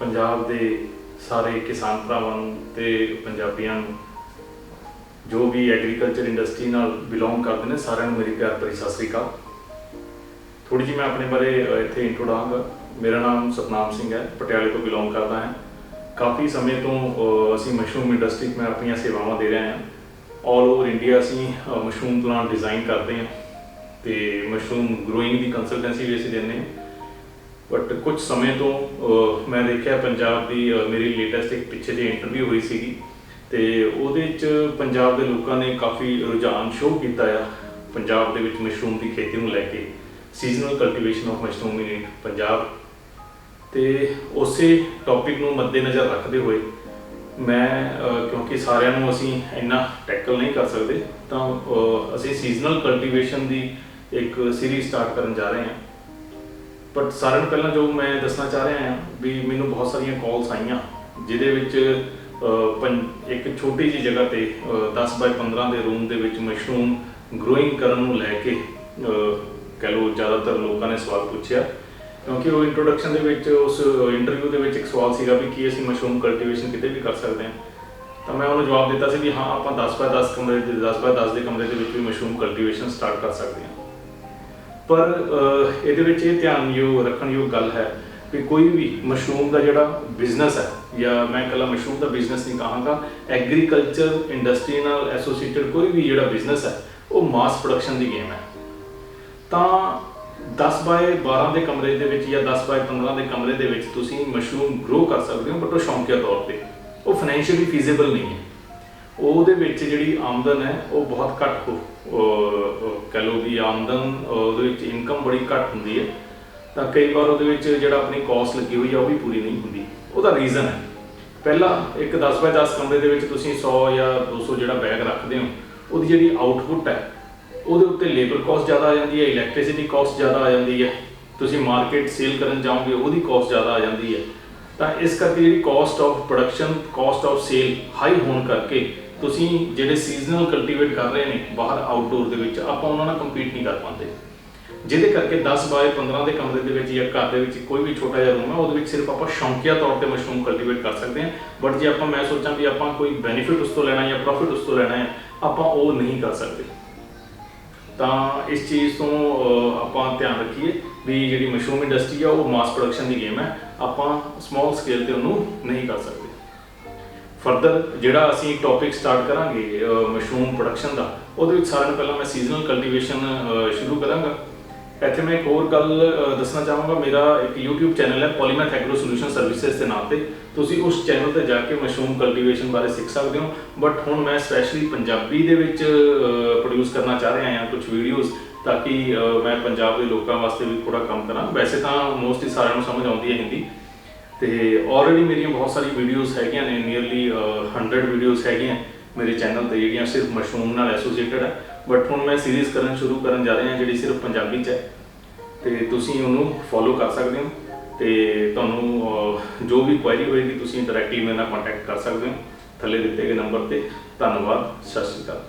ਪੰਜਾਬ ਦੇ ਸਾਰੇ ਕਿਸਾਨ ਭਰਾਵਾਂ ਨੂੰ ਤੇ ਪੰਜਾਬੀਆਂ ਨੂੰ ਜੋ ਵੀ ਐਗਰੀਕਲਚਰ ਇੰਡਸਟਰੀ ਨਾਲ ਬਿਲੋਂਗ ਕਰਦੇ ਨੇ, ਸਾਰਿਆਂ ਨੂੰ ਮੇਰੀ ਪਿਆਰ ਭਰੀ ਸਤਿ ਸ੍ਰੀ ਅਕਾਲ। ਥੋੜੀ ਜਿਹੀ ਮੈਂ ਆਪਣੇ ਬਾਰੇ ਇੱਥੇ ਇੰਟਰੋ ਦਾਂਗਾ ਮੇਰਾ ਨਾਮ ਸਤਨਾਮ ਸਿੰਘ ਹੈ, ਪਟਿਆਲੇ ਤੋਂ ਬਿਲੋਂਗ ਕਰਦਾ ਹਾਂ। ਕਾਫੀ ਸਮੇਂ ਤੋਂ ਅਸੀਂ ਮਸ਼ਰੂਮ ਇੰਡਸਟਰੀ 'ਚ ਮੈਂ ਆਪਣੀਆਂ ਸੇਵਾਵਾਂ ਦੇ ਰਿਹਾ ਹਾਂ। ਆਲ ਓਵਰ ਇੰਡੀਆ ਅਸੀਂ ਮਸ਼ਰੂਮ ਪਲਾਂਟ ਡਿਜ਼ਾਈਨ ਕਰਦੇ ਹਾਂ। ਤੇ ਮਸ਼ਰੂਮ ਗਰੋਇੰਗ ਦੀ ਕੰਸਲਟੈਂਸੀ ਵੀ ਅਸੀਂ ਦਿੰਦੇ ਹਾਂ। ਬਟ ਕੁਝ ਸਮੇਂ ਤੋਂ ਮੈਂ ਦੇਖਿਆ ਪੰਜਾਬ ਦੀ ਮੇਰੀ ਲੇਟੈਸਟ ਇੱਕ ਪਿੱਛੇ ਜਿਹੀ ਇੰਟਰਵਿਊ ਹੋਈ ਸੀਗੀ। ਤੇ ਉਹਦੇ ਚ ਪੰਜਾਬ ਦੇ ਲੋਕਾਂ ਨੇ ਕਾਫੀ ਰੁਝਾਨ ਸ਼ੋਅ ਕੀਤਾ ਆ। ਪੰਜਾਬ ਦੇ ਵਿੱਚ ਮਸ਼ਰੂਮ ਦੀ ਖੇਤੀ ਨੂੰ ਲੈ ਕੇ seasonal cultivation of mushroom in Punjab. ਤੇ ਉਸੇ ਟੌਪਿਕ ਨੂੰ ਮੱਦੇਨਜ਼ਰ ਰੱਖਦੇ ਹੋਏ, ਮੈਂ ਕਿਉਂਕਿ ਸਾਰਿਆਂ ਨੂੰ ਅਸੀਂ ਇੰਨਾ ਟੈਕਲ ਨਹੀਂ ਕਰ ਸਕਦੇ, ਤਾਂ ਅਸੀਂ ਸੀਜ਼ਨਲ ਕਲਟੀਵੇਸ਼ਨ ਦੀ ਇੱਕ ਸੀਰੀਜ਼ ਸਟਾਰਟ ਕਰਨ ਜਾ ਰਹੇ ਹਾਂ। ਬਟ ਸਾਰਿਆਂ ਨੂੰ ਪਹਿਲਾਂ ਜੋ ਮੈਂ ਦੱਸਣਾ ਚਾਹ ਰਿਹਾ ਹਾਂ ਵੀ ਮੈਨੂੰ ਬਹੁਤ ਸਾਰੀਆਂ ਕਾਲਸ ਆਈਆਂ ਜਿਹਦੇ ਵਿੱਚ ਪੰ- ਇੱਕ ਛੋਟੀ ਜਿਹੀ ਜਗ੍ਹਾ ਤੇ ਅਹ, 10 ਬਾਈ 15 ਦੇ ਰੂਮ ਦੇ ਵਿੱਚ ਮਸ਼ਰੂਮ ਗਰੋਇੰਗ ਕਰਨ ਨੂੰ ਲੈ ਕੇ ਅਹ, ਕਹਿ ਲਓ ਜ਼ਿਆਦਾਤਰ ਲੋਕਾਂ ਨੇ ਸਵਾਲ ਪੁੱਛਿਆ। ਕਿਉਂਕਿ ਉਹ ਇੰਟਰੋਡਕਸ਼ਨ ਦੇ ਵਿੱਚ ਉਸ ਇੰਟਰਵਿਊ ਦੇ ਵਿੱਚ ਇੱਕ ਸਵਾਲ ਸੀਗਾ ਵੀ ਕੀ ਅਸੀਂ ਮਸ਼ਰੂਮ ਕਲਟੀਵੇਸ਼ਨ ਕਿਤੇ ਵੀ ਕਰ ਸਕਦੇ ਹਾਂ। ਤਾਂ ਮੈਂ ਉਹਨੂੰ ਜਵਾਬ ਦਿੱਤਾ ਸੀ ਵੀ ਹਾਂ ਆਪਾਂ 10 ਬਾਈ 10 ਕਮਰੇ ਦੇ 10 ਬਾਈ 10 ਦੇ ਕਮਰੇ ਦੇ ਵਿੱਚ ਵੀ ਮਸ਼ਰੂਮ ਕਲਟੀਵੇਸ਼ਨ ਸਟਾਰਟ ਕਰ ਸਕਦੇ ਹਾਂ। ਪਰ ਇਹਦੇ ਵਿੱਚ ਇਹ ਧਿਆਨ ਯੋਗ ਰੱਖਣ ਗੱਲ ਹੈ ਕਿ ਕੋਈ ਵੀ ਮਸ਼ਰੂਮ ਦਾ ਜਿਹੜਾ ਬਿਜ਼ਨਸ ਹੈ, ਜਾਂ ਮੈਂ ਇਕੱਲਾ ਮਸ਼ਰੂਮ ਦਾ ਬਿਜ਼ਨਸ ਨਹੀਂ ਕਹਾਂਗਾ, ਐਗਰੀਕਲਚਰ ਇੰਡਸਟਰੀ ਨਾਲ ਐਸੋਸੀਏਟਡ ਕੋਈ ਵੀ ਜਿਹੜਾ ਬਿਜ਼ਨਸ ਹੈ, ਉਹ ਮਾਸ ਪ੍ਰੋਡਕਸ਼ਨ ਦੀ ਗੇਮ ਹੈ। ਤਾਂ 10 ਬਾਏ 12 ਦੇ ਕਮਰੇ ਦੇ ਵਿੱਚ ਜਾਂ 10 ਬਾਏ 15 ਦੇ ਕਮਰੇ ਦੇ ਵਿੱਚ ਤੁਸੀਂ ਮਸ਼ਰੂਮ ਗਰੋ ਕਰ ਸਕਦੇ ਹੋ, ਬਟ ਉਹ ਸ਼ੌਂਕੀਆ ਤੌਰ ਤੇ। ਉਹ ਫਾਈਨੈਂਸ਼ੀਅਲੀ ਫੀਜ਼ੀਬਲ ਨਹੀਂ ਹੈ। ਉਹਦੇ ਵਿੱਚ ਜਿਹੜੀ ਆਮਦਨ ਹੈ, ਉਹ ਬਹੁਤ ਘੱਟ ਹੋ ਉਹ ਕਹ ਲਓ ਵੀ ਆਮਦਨ ਉਹਦੇ ਵਿੱਚ ਇਨਕਮ ਬੜੀ ਘੱਟ ਹੁੰਦੀ ਹੈ। ਤਾਂ ਕਈ ਵਾਰ ਉਹਦੇ ਵਿੱਚ ਜਿਹੜਾ ਆਪਣੀ ਕਾਸਟ ਲੱਗੀ ਹੋਈ ਆ, ਉਹ ਵੀ ਪੂਰੀ ਨਹੀਂ ਹੁੰਦੀ। ਉਹਦਾ ਰੀਜ਼ਨ ਹੈ। ਪਹਿਲਾ ਇੱਕ 10 ਬਾਏ 10 ਕਮਰੇ ਦੇ ਵਿੱਚ ਤੁਸੀਂ 100 ਜਾਂ 200 ਜਿਹੜਾ ਬੈਗ ਰੱਖਦੇ ਹੋ, ਉਹਦੀ ਜਿਹੜੀ ਆਊਟਪੁੱਟ ਹੈ, ਉਹਦੇ ਉੱਤੇ ਲੇਬਰ ਕਾਸਟ ਜ਼ਿਆਦਾ ਆ ਜਾਂਦੀ ਹੈ ਇਲੈਕਟ੍ਰਿਸਿਟੀ ਕਾਸਟ ਜ਼ਿਆਦਾ ਆ ਜਾਂਦੀ ਹੈ। ਤੁਸੀਂ ਮਾਰਕੀਟ ਸੇਲ ਕਰਨ ਜਾਓਗੇ, ਉਹਦੀ ਕਾਸਟ ਜ਼ਿਆਦਾ ਆ ਜਾਂਦੀ ਹੈ। ਤਾਂ ਇਸ ਕਰਕੇ ਜਿਹੜੀ cost of production cost of sale high ਹੋਣ ਕਰਕੇ ਤੁਸੀਂ ਜਿਹੜੇ ਸੀਜ਼ਨਲ ਕਲਟੀਵੇਟ ਕਰ ਰਹੇ ਨੇ ਬਾਹਰ ਆਊਟਡੋਰ ਦੇ ਵਿੱਚ, ਆਪਾਂ ਉਹਨਾਂ ਨਾਲ ਕੰਪੀਟ ਨਹੀਂ ਕਰ ਪਾਉਂਦੇ। ਜਿਹਦੇ ਕਰਕੇ 10 ਬਾਏ 15 ਦੇ ਕਮਰੇ ਦੇ ਵਿੱਚ ਜਾਂ ਘਰ ਦੇ ਵਿੱਚ ਕੋਈ ਵੀ ਛੋਟਾ ਜਿਹਾ ਰੂਮ ਹੈ, ਉਹਦੇ ਵਿੱਚ ਸਿਰਫ ਆਪਾਂ ਸ਼ੌਂਕੀਆ ਤੌਰ ਤੇ ਮਸ਼ਰੂਮ ਕਲਟੀਵੇਟ ਕਰ ਸਕਦੇ ਹਾਂ। ਬਟ ਜੇ ਆਪਾਂ, ਮੈਂ ਸੋਚਾਂ ਵੀ ਆਪਾਂ ਕੋਈ ਬੈਨੀਫਿਟ ਉਸ ਤੋਂ ਲੈਣਾ ਜਾਂ ਪ੍ਰੋਫਿਟ ਉਸ ਤੋਂ ਲੈਣਾ ਹੈ, ਆਪਾਂ ਉਹ ਨਹੀਂ ਕਰ ਸਕਦੇ। ਤਾਂ ਇਸ ਚੀਜ਼ ਤੋਂ ਆਪਾਂ ਧਿਆਨ ਰੱਖੀਏ ਵੀ ਜਿਹੜੀ ਮਸ਼ਰੂਮ ਇੰਡਸਟਰੀ ਆ, ਉਹ ਮਾਸ ਪ੍ਰੋਡਕਸ਼ਨ ਦੀ ਗੇਮ ਹੈ। ਆਪਾਂ ਸਮਾਲ ਸਕੇਲ ਤੇ ਉਹਨੂੰ ਨਹੀਂ ਕਰ ਸਕਦੇ। ਫਰਦਰ ਜਿਹੜਾ ਅਸੀਂ ਟੌਪਿਕ ਸਟਾਰਟ ਕਰਾਂਗੇ ਮਸ਼ਰੂਮ ਪ੍ਰੋਡਕਸ਼ਨ ਦਾ, ਉਹਦੇ ਵਿੱਚ ਸਾਰਿਆਂ ਨੂੰ ਪਹਿਲਾਂ ਮੈਂ ਸੀਜ਼ਨਲ ਕਲਟੀਵੇਸ਼ਨ ਸ਼ੁਰੂ ਕਰਾਂਗਾ। ਇੱਥੇ ਮੈਂ ਇੱਕ ਹੋਰ ਗੱਲ ਦੱਸਣਾ ਚਾਹਾਂਗਾ। ਮੇਰਾ ਇੱਕ YouTube ਚੈਨਲ ਹੈ ਪੋਲੀਮੈਥ ਐਗਰੋ ਸੋਲੂਸ਼ਨ ਸਰਵਿਸਿਜ਼ ਦੇ ਨਾਮ ਤੇ। ਤੁਸੀਂ ਉਸ ਚੈਨਲ ਤੇ ਜਾ ਕੇ ਮਸ਼ਰੂਮ ਕਲਟੀਵੇਸ਼ਨ ਬਾਰੇ ਸਿੱਖ ਸਕਦੇ ਹੋ। ਬਟ ਹੁਣ ਮੈਂ ਸਪੈਸ਼ਲੀ ਪੰਜਾਬੀ ਦੇ ਵਿੱਚ ਪ੍ਰੋਡਿਊਸ ਕਰਨਾ ਚਾਹ ਰਿਹਾ ਹਾਂ ਕੁਝ ਵੀਡੀਓਜ਼ ਤਾਂ ਕਿ ਮੈਂ ਪੰਜਾਬ ਦੇ ਲੋਕਾਂ ਵਾਸਤੇ ਵੀ ਥੋੜਾ ਕੰਮ ਕਰਾਂ। ਵੈਸੇ ਤਾਂ ਮੋਸਟਲੀ ਸਾਰਿਆਂ ਨੂੰ ਸਮਝ ਆਉਂਦੀ ਹੈ ਹਿੰਦੀ। ਤੇ ਆਲਰੇਡੀ ਮੇਰੀਆਂ ਬਹੁਤ ਸਾਰੀ ਵੀਡੀਓਜ਼ ਹੈਗੀਆਂ ਨੇ ਨੀਅਰਲੀ 100 ਵੀਡੀਓਜ਼ ਹੈਗੀਆਂ ਮੇਰੇ ਚੈਨਲ ਤੇ, ਜਿਹੜੀਆਂ ਸਿਰਫ ਮਸ਼ਰੂਮ ਨਾਲ ਐਸੋਸੀਏਟਡ ਹੈ ਬਟ ਹੁਣ ਮੈਂ ਸੀਰੀਜ਼ ਕਰਨ ਸ਼ੁਰੂ ਕਰਨ ਜਾ ਰਿਹਾ, ਜਿਹੜੀ ਸਿਰਫ ਪੰਜਾਬੀ ਚ ਹੈ। ਤੇ ਤੁਸੀਂ ਉਹਨੂੰ ਫੋਲੋ ਕਰ ਸਕਦੇ ਹੋ ਤੇ ਤੁਹਾਨੂੰ ਜੋ ਵੀ ਕੁਐਰੀ ਹੋਏਗੀ, ਤੁਸੀਂ ਡਾਇਰੈਕਟਲੀ ਮੇਰੇ ਨਾਲ ਕੰਟੈਕਟ ਕਰ ਸਕਦੇ ਹੋ ਥੱਲੇ ਦਿੱਤੇ ਗਏ ਨੰਬਰ ਤੇ। ਧੰਨਵਾਦ, ਸਤਿ ਸ਼੍ਰੀ ਅਕਾਲ।